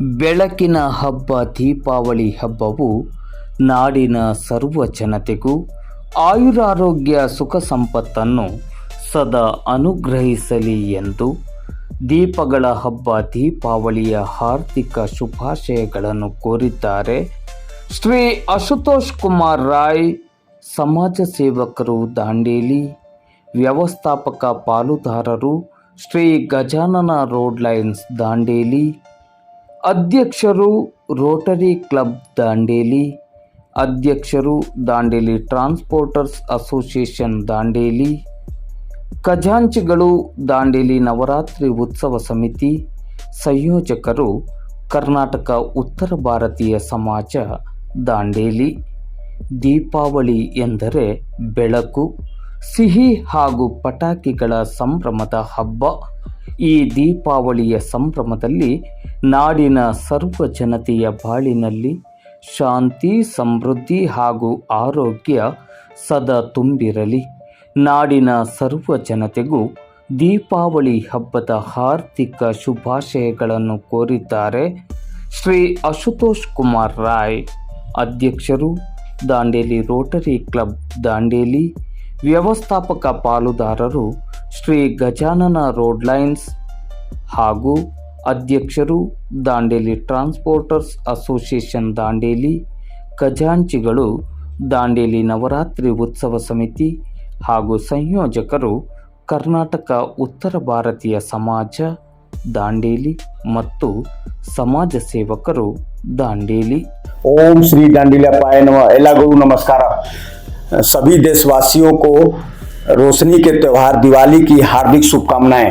ಬೆಳಕಿನ ಹಬ್ಬ ದೀಪಾವಳಿ ಹಬ್ಬವು ನಾಡಿನ ಸರ್ವ ಜನತೆಗೂ ಆಯುರಾರೋಗ್ಯ ಸುಖ ಸಂಪತ್ತನ್ನು ಸದಾ ಅನುಗ್ರಹಿಸಲಿ ಎಂದು ದೀಪಗಳ ಹಬ್ಬ ದೀಪಾವಳಿಯ ಹಾರ್ದಿಕ ಶುಭಾಶಯಗಳನ್ನು ಕೋರಿದ್ದಾರೆ ಶ್ರೀ ಅಶುತೋಷ್ ಕುಮಾರ್ ರಾಯ್, ಸಮಾಜ ಸೇವಕರು ದಾಂಡೇಲಿ, ವ್ಯವಸ್ಥಾಪಕ ಪಾಲುದಾರರು ಶ್ರೀ ಗಜಾನನ ರೋಡ್ ಲೈನ್ಸ್ ದಾಂಡೇಲಿ ಅಧ್ಯಕ್ಷರು ರೋಟರಿ ಕ್ಲಬ್ ದಾಂಡೇಲಿ, ಅಧ್ಯಕ್ಷರು ದಾಂಡೇಲಿ ಟ್ರಾನ್ಸ್ಪೋರ್ಟರ್ಸ್ ಅಸೋಸಿಯೇಷನ್ ದಾಂಡೇಲಿ, ಖಜಾಂಚಿಗಳು ದಾಂಡೇಲಿ ನವರಾತ್ರಿ ಉತ್ಸವ ಸಮಿತಿ, ಸಂಯೋಜಕರು ಕರ್ನಾಟಕ ಉತ್ತರ ಭಾರತೀಯ ಸಮಾಜ ದಾಂಡೇಲಿ, ದೀಪಾವಳಿ ಎಂದರೆ ಬೆಳಕು, ಸಿಹಿ ಹಾಗೂ ಪಟಾಕಿಗಳ ಸಂಭ್ರಮದ ಹಬ್ಬ, ಈ ದೀಪಾವಳಿಯ ಸಂಭ್ರಮದಲ್ಲಿ ನಾಡಿನ ಸರ್ವ ಜನತೆಯ ಬಾಳಿನಲ್ಲಿ ಶಾಂತಿ, ಸಮೃದ್ಧಿ ಹಾಗೂ ಆರೋಗ್ಯ ಸದಾ ತುಂಬಿರಲಿ. ನಾಡಿನ ಸರ್ವ ಜನತೆಗೂ ದೀಪಾವಳಿ ಹಬ್ಬದ ಹಾರ್ದಿಕ ಶುಭಾಶಯಗಳನ್ನು ಕೋರಿದ್ದಾರೆ ಶ್ರೀ ಅಶುತೋಷ್ ಕುಮಾರ್ ರಾಯ್. ಅಧ್ಯಕ್ಷರು ದಾಂಡೇಲಿ ರೋಟರಿ ಕ್ಲಬ್ ದಾಂಡೇಲಿ, ವ್ಯವಸ್ಥಾಪಕ ಪಾಲುದಾರರು ಶ್ರೀ ಗಜಾನನ ರೋಡ್ ಲೈನ್ಸ್ ಹಾಗೂ ಅಧ್ಯಕ್ಷರು ದಾಂಡೇಲಿ ಟ್ರಾನ್ಸ್ಪೋರ್ಟರ್ಸ್ ಅಸೋಸಿಯೇಷನ್ ದಾಂಡೇಲಿ ಖಜಾಂಚಿಗಳು ದಾಂಡೇಲಿ ನವರಾತ್ರಿ ಉತ್ಸವ ಸಮಿತಿ ಹಾಗೂ ಸಂಯೋಜಕರು ಕರ್ನಾಟಕ ಉತ್ತರ ಭಾರತೀಯ ಸಮಾಜ ದಾಂಡೇಲಿ ಮತ್ತು ಸಮಾಜ ಸೇವಕರು ದಾಂಡೇಲಿ ओम श्री डांडिल्यापाय नमः एलागुरु नमस्कार सभी देशवासियों को रोशनी के त्यौहार दिवाली की हार्दिक शुभकामनाएं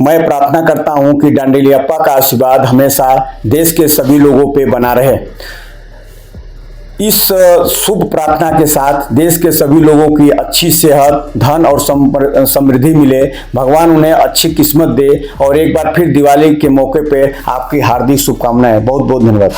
मैं प्रार्थना करता हूँ कि डांडिलियप्पा का आशीर्वाद हमेशा देश के सभी लोगों पे बना रहे। इस शुभ प्रार्थना के साथ देश के सभी लोगों की अच्छी सेहत, धन और समृद्धि मिले। भगवान उन्हें अच्छी किस्मत दे और एक बार फिर दिवाली के मौके पे आपकी हार्दिक शुभकामनाएँ। बहुत बहुत धन्यवाद।